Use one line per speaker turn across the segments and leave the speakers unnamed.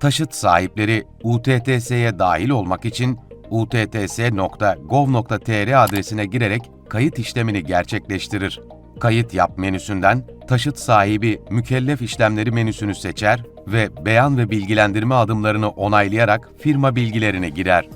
Taşıt sahipleri UTTS'ye dahil olmak için utts.gov.tr adresine girerek kayıt işlemini gerçekleştirir. Kayıt yap menüsünden taşıt sahibi mükellef işlemleri menüsünü seçer ve beyan ve bilgilendirme adımlarını onaylayarak firma bilgilerini girer.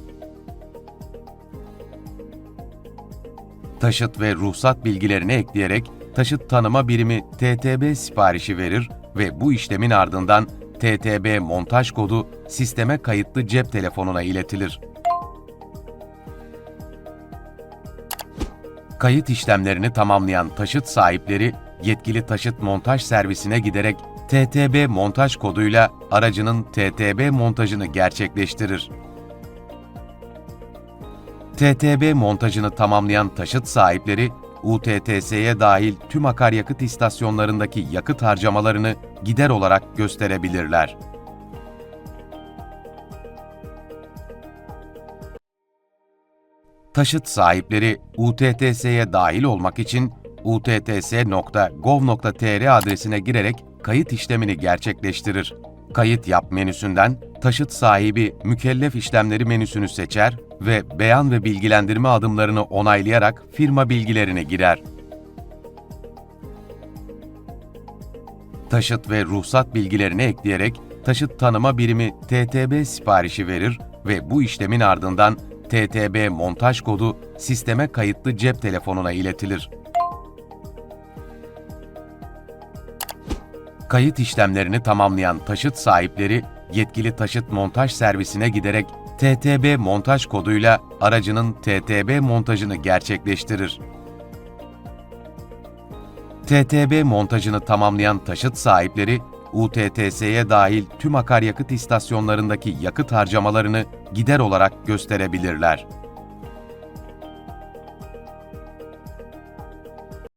taşıt ve ruhsat bilgilerini ekleyerek taşıt tanıma birimi TTB siparişi verir ve bu işlemin ardından TTB montaj kodu sisteme kayıtlı cep telefonuna iletilir. Kayıt işlemlerini tamamlayan taşıt sahipleri yetkili taşıt montaj servisine giderek TTB montaj koduyla aracının TTB montajını gerçekleştirir. TTB montajını tamamlayan taşıt sahipleri, UTTS'ye dahil tüm akaryakıt istasyonlarındaki yakıt harcamalarını gider olarak gösterebilirler. Taşıt sahipleri UTTS'ye dahil olmak için utts.gov.tr adresine girerek kayıt işlemini gerçekleştirir. Kayıt yap menüsünden taşıt sahibi mükellef işlemleri menüsünü seçer ve beyan ve bilgilendirme adımlarını onaylayarak firma bilgilerini girer. Taşıt ve ruhsat bilgilerini ekleyerek taşıt tanıma birimi TTB siparişi verir ve bu işlemin ardından TTB montaj kodu sisteme kayıtlı cep telefonuna iletilir. Kayıt işlemlerini tamamlayan taşıt sahipleri yetkili taşıt montaj servisine giderek TTB montaj koduyla aracının TTB montajını gerçekleştirir. TTB montajını tamamlayan taşıt sahipleri UTTS'ye dahil tüm akaryakıt istasyonlarındaki yakıt harcamalarını gider olarak gösterebilirler.